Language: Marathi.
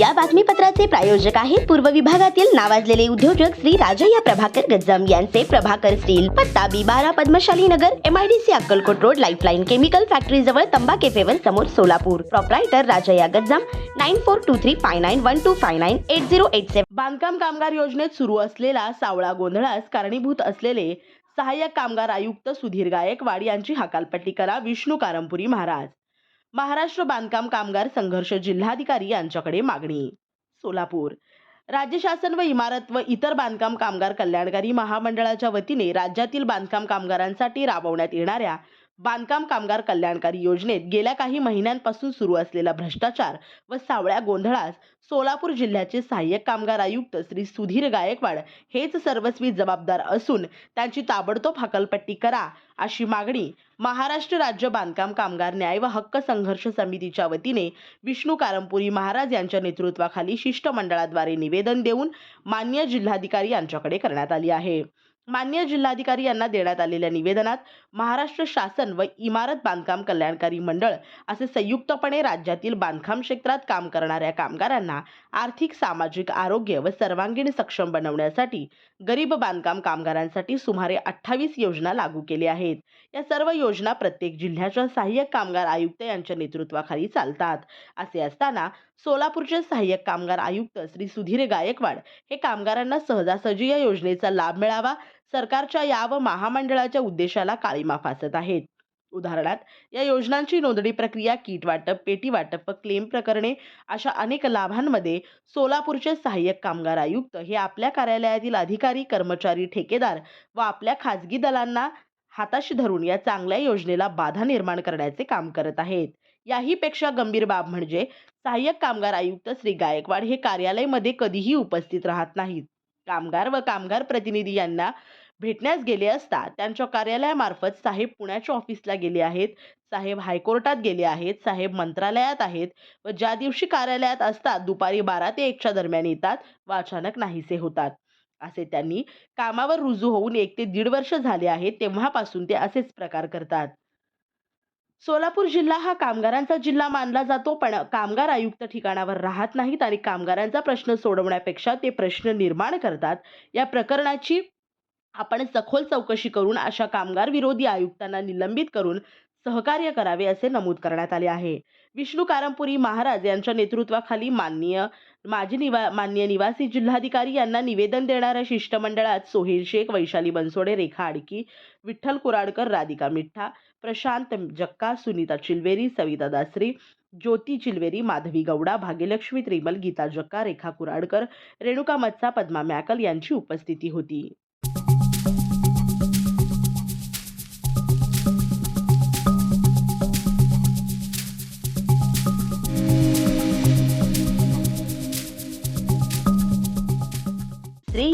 या बातमीपत्राचे प्रायोजक आहेत पूर्व विभागातील नावाजलेले उद्योजक श्री राजय्या प्रभाकर गज्जम यांचे प्रभाकर स्टील पत्ता बी बारा Padmashali Nagar MIDC Akkalkot road lifeline chemical factory जवळ तंबा केफेवर समोर Solapur. Proprietor Rajayya Gajjam nine four two three five nine one two five nine eight zero eight seven बांधकाम कामगार योजनेत सुरू असलेला सावळा गोंधळास कारणीभूत असलेले सहाय्यक कामगार आयुक्त सुधीर गायकवाड यांची हकालपट्टी करा विष्णू कारंपुरी महाराज. महाराष्ट्र बांधकाम कामगार संघर्ष जिल्हाधिकारी यांच्याकडे मागणी. सोलापूर. राज्य शासन व इमारत व इतर बांधकाम कामगार कल्याणकारी महामंडळाच्या वतीने राज्यातील बांधकाम कामगारांसाठी राबवण्यात येणाऱ्या बांधकाम कामगार कल्याणकारी योजनेत गेल्या काही महिन्यांपासून सुरू असलेला भ्रष्टाचार व सावळ्या गोंधळास सोलापूर जिल्ह्याचे सहाय्यक कामगार आयुक्त श्री सुधीर गायकवाड हेच सर्वस्वी जबाबदार असून त्यांची ताबडतोब हकलपट्टी करा अशी मागणी महाराष्ट्र राज्य बांधकाम कामगार न्याय व हक्क संघर्ष समितीच्या वतीने विष्णू कारंपुरी महाराज यांच्या नेतृत्वाखाली शिष्टमंडळाद्वारे निवेदन देऊन मान्य जिल्हाधिकारी यांच्याकडे करण्यात आली आहे. मान्य जिल्हाधिकारी यांना देण्यात आलेल्या निवेदनात महाराष्ट्र शासन व इमारत बांधकाम कल्याणकारी मंडळ असे संयुक्तपणे राज्यातील बांधकाम क्षेत्रात काम करणाऱ्या कामगारांना आर्थिक सामाजिक आरोग्य व सर्वांगीण सक्षम बनवण्यासाठी गरीब बांधकाम कामगारांसाठी सुमारे अठ्ठावीस योजना लागू केल्या आहेत. या सर्व योजना प्रत्येक जिल्ह्याच्या सहाय्यक कामगार आयुक्त यांच्या नेतृत्वाखाली चालतात असे असताना सोलापूरचे सहाय्यक कामगार आयुक्त श्री सुधीर गायकवाड हे कामगारांना सहजासहजी या योजनेचा लाभ मिळावा सरकारच्या या व महामंडळाच्या उद्देशाला काळीमा फासत आहेत. उदाहरणार्थ या योजनांची नोंदणी प्रक्रिया किट वाटप पेटी वाटप व क्लेम प्रकरणे अशा अनेक लाभांमध्ये सोलापूरचे सहाय्यक कामगार आयुक्त हे आपल्या कार्यालयातील अधिकारी कर्मचारी ठेकेदार व आपल्या खाजगी दलांना हाताशी धरून या चांगल्या योजनेला बाधा निर्माण करण्याचे काम करत आहेत. याही पेक्षा गंभीर बाब म्हणजे सहाय्यक कामगार आयुक्त श्री गायकवाड हे कार्यालयामध्ये कधीही उपस्थित राहत नाहीत. कामगार व कामगार प्रतिनिधी यांना भेटण्यास गेले असता त्यांच्या कार्यालयामार्फत साहेब पुण्याच्या ऑफिसला गेले आहेत साहेब हायकोर्टात गेले आहेत साहेब मंत्रालयात आहेत व ज्या दिवशी कार्यालयात असतात दुपारी बारा ते एकच्या दरम्यान येतात व अचानक नाहीसे होतात. असे त्यांनी कामावर रुजू होऊन एक ते दीड वर्ष झाले आहे तेव्हापासून ते असेच प्रकार करतात. सोलापूर जिल्हा हा कामगारांचा जिल्हा मानला जातो पण कामगार आयुक्त ठिकाणावर राहत नाहीत आणि कामगारांचा प्रश्न सोडवण्यापेक्षा ते प्रश्न निर्माण करतात. या प्रकरणाची आपण सखोल चौकशी करून अशा कामगार विरोधी आयुक्तांना निलंबित करून सहकार्य करावे असे नमूद करण्यात आले आहे. विष्णू कारंपुरी महाराज यांच्या नेतृत्वाखाली माननीय माजी निवा मान्य निवासी जिल्हाधिकारी यांना निवेदन देणाऱ्या शिष्टमंडळात सोहेल शेख वैशाली बनसोडे रेखा आडकी विठ्ठल कुराडकर राधिका मिठ्ठा प्रशांत जक्का सुनीता चिलवेरी सविता दासरी ज्योती चिलवेरी माधवी गौडा भाग्यलक्ष्मी त्रिमल गीता जक्का रेखा कुराडकर रेणुका मत्सा पद्मा मॅकल यांची उपस्थिती होती.